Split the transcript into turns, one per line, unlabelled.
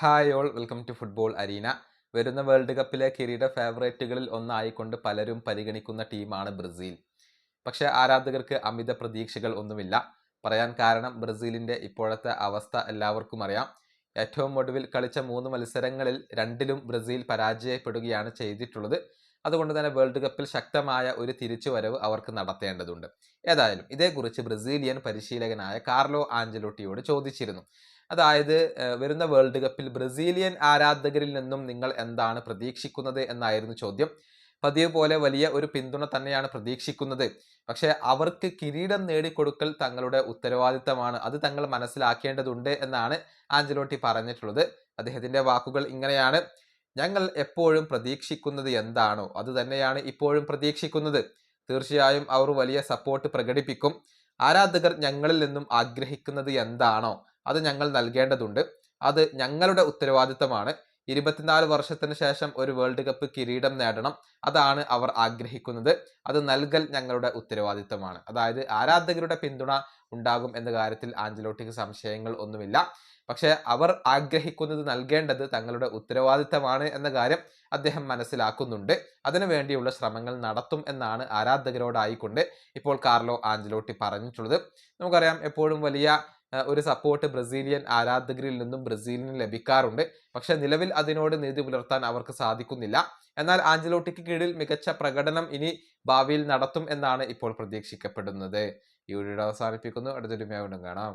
Hi all welcome to football arena വരുന്ന world കപ്പിലെ കിരീട ഫേവറേറ്റുകളിൽ ഒന്നായിക്കൊണ്ട് പലരും പരിഗണിക്കുന്ന ടീമാണ് ബ്രസീൽ. പക്ഷേ ആരാധകർക്ക് അമിത പ്രതീക്ഷകൾ ഒന്നുമില്ല. പറയാൻ കാരണം ബ്രസീലിന്റെ ഇപ്പോഴത്തെ അവസ്ഥ എല്ലാവർക്കും അറിയാം. ഏറ്റവും ഒടുവിൽ കളിച്ച മൂന്ന് മത്സരങ്ങളിൽ രണ്ടിലും ബ്രസീൽ പരാജയപ്പെടുകയാണ് ചെയ്തിട്ടുള്ളത്. അതുകൊണ്ട് തന്നെ വേൾഡ് കപ്പിൽ ശക്തമായ ഒരു തിരിച്ചുവരവ് അവർക്ക് നടത്തേണ്ടതുണ്ട്. ഏതായാലും ഇതേക്കുറിച്ച് ബ്രസീലിയൻ പരിശീലകനായ കാർലോ ആഞ്ചലോട്ടിയോട് ചോദിച്ചിരുന്നു. അതായത് വരുന്ന വേൾഡ് കപ്പിൽ ബ്രസീലിയൻ ആരാധകരിൽ നിന്നും നിങ്ങൾ എന്താണ് പ്രതീക്ഷിക്കുന്നത് എന്നായിരുന്നു ചോദ്യം. പതിവ് പോലെ വലിയ ഒരു പിന്തുണ തന്നെയാണ് പ്രതീക്ഷിക്കുന്നത്. പക്ഷേ അവർക്ക് കിരീടം നേടിക്കൊടുക്കൽ തങ്ങളുടെ ഉത്തരവാദിത്തമാണ്. അത് തങ്ങൾ മനസ്സിലാക്കേണ്ടതുണ്ട് എന്നാണ് ആഞ്ചലോട്ടി പറഞ്ഞിട്ടുള്ളത്. അദ്ദേഹത്തിന്റെ വാക്കുകൾ ഇങ്ങനെയാണ്. ഞങ്ങൾ എപ്പോഴും പ്രതീക്ഷിക്കുന്നത് എന്താണോ അത് തന്നെയാണ് ഇപ്പോഴും പ്രതീക്ഷിക്കുന്നത്. തീർച്ചയായും അവർ വലിയ സപ്പോർട്ട് പ്രകടിപ്പിക്കും. ആരാധകർ ഞങ്ങളിൽ നിന്നും ആഗ്രഹിക്കുന്നത് എന്താണോ അത് ഞങ്ങൾ നൽകേണ്ടതുണ്ട്. അത് ഞങ്ങളുടെ ഉത്തരവാദിത്തമാണ്. ഇരുപത്തിനാല് വർഷത്തിന് ശേഷം ഒരു വേൾഡ് കപ്പ് കിരീടം നേടണം. അതാണ് അവർ ആഗ്രഹിക്കുന്നത്. അത് നൽകൽ ഞങ്ങളുടെ ഉത്തരവാദിത്തമാണ്. അതായത് ആരാധകരുടെ പിന്തുണ ഉണ്ടാകും എന്ന കാര്യത്തിൽ ആഞ്ചലോട്ടിക്ക് സംശയങ്ങൾ ഒന്നുമില്ല. പക്ഷേ അവർ ആഗ്രഹിക്കുന്നത് നൽകേണ്ടത് തങ്ങളുടെ ഉത്തരവാദിത്തമാണ് എന്ന കാര്യം അദ്ദേഹം മനസ്സിലാക്കുന്നുണ്ട്. അതിനു വേണ്ടിയുള്ള ശ്രമങ്ങൾ നടത്തും എന്നാണ് ആരാധകരോടായിക്കൊണ്ട് ഇപ്പോൾ കാർലോ ആഞ്ചലോട്ടി പറഞ്ഞിട്ടുള്ളത്. നമുക്കറിയാം എപ്പോഴും വലിയ ഒരു സപ്പോർട്ട് ബ്രസീലിയൻ ആരാധകരിൽ നിന്നും ബ്രസീലിന് ലഭിക്കാറുണ്ട്. പക്ഷെ നിലവിൽ അതിനോട് നീതി പുലർത്താൻ അവർക്ക് സാധിക്കുന്നില്ല. എന്നാൽ ആഞ്ചലോട്ടിക്ക് കീഴിൽ മികച്ച പ്രകടനം ഇനി ഭാവിയിൽ നടത്തും എന്നാണ് ഇപ്പോൾ പ്രതീക്ഷിക്കപ്പെടുന്നത്. ഈ വീഡിയോ അവസാനിപ്പിക്കുന്നു. അടുത്തൊരു വീണ്ടും കാണാം.